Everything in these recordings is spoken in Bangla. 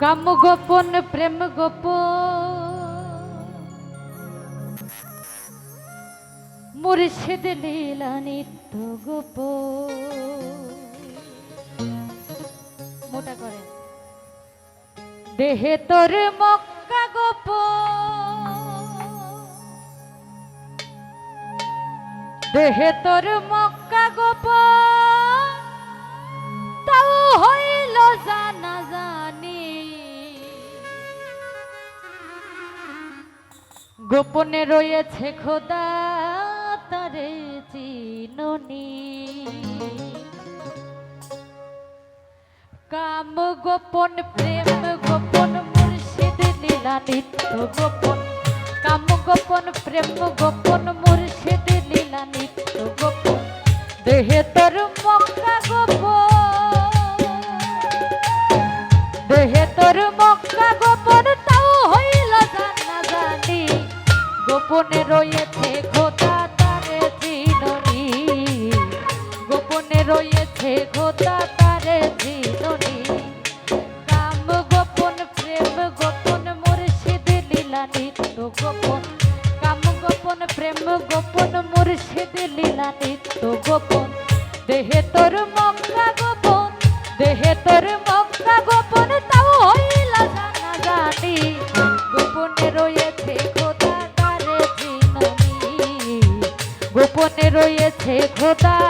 কাম গোপন প্রেম গোপন মুর্শিদ লীলা নিত্য গোপ মোটা করে দেহে তোর মক্কা গোপ দেহে তোর মক্কা গোপ তাও হইল জানা জানি গোপনে রয়েছে খোদা তারে চিননি। কাম গোপন, প্রেম গোপন, মুর্শিদ লীলা নিত্য গোপন। কাম গোপন, প্রেম গোপন, মুর্শিদ লীলা নিত্য গোপন। দেহে তোর মক্কা গোপনে রয়েছে খোদা তারে চিননি গোপনে রয়েছে খোদা তারে চিননি কাম গোপন, প্রেম গোপন, মুর্শিদ লীলা নিত্য গোপন। কাম গোপন, প্রেম গোপন, মুর্শিদ লীলা নিত্য গোপন। দেহে তোর মক্কা গোপন, দেহে তোর মক্কা গোপন রয়েছে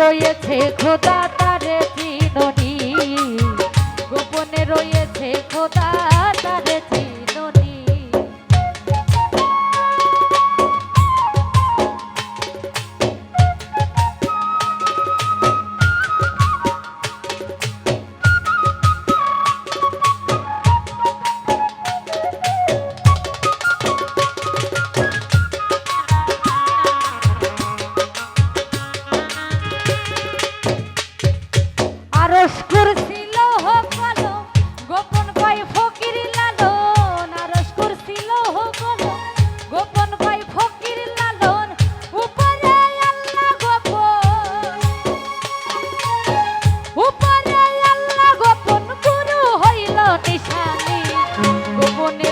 রয়েছে খোদা তারে চিননি গোপনে রয়েছে খোদা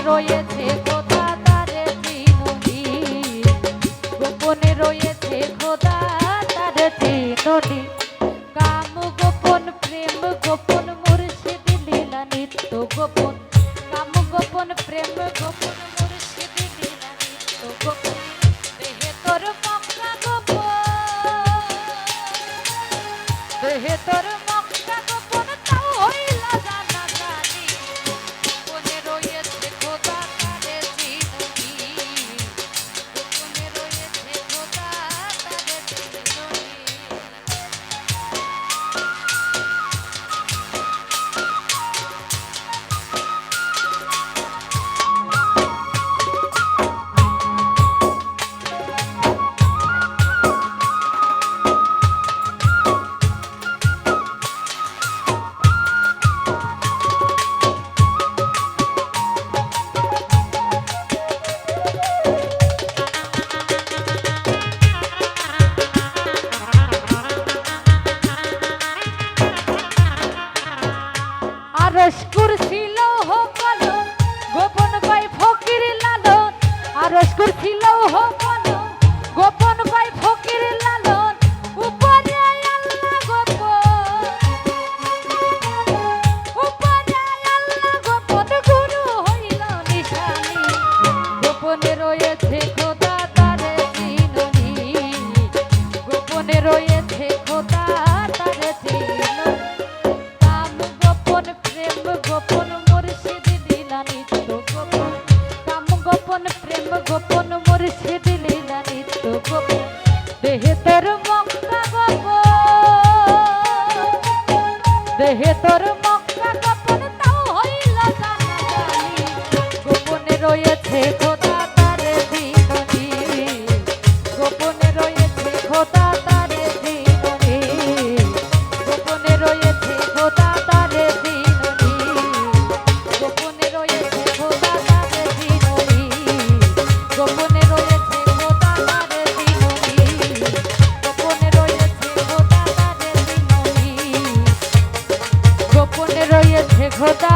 রয়েছে খোদা তারে চিনুনি গোপনে রয়েছে খোদা তারে চিনুনি কাম গোপন, প্রেম গোপন, মুর্শিদ লীলা নিত্য গোপন। কাম গোপন, প্রেম গোপন, মুর্শিদ লীলা নিত্য গোপন। দেহে তোর গোপন। দেহে তোর রস করছিল হোক তোর মক্কা গোপন দেহে তোর গোপনে রয়েছে খোদা।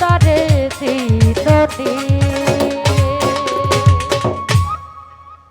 তারে তিতটি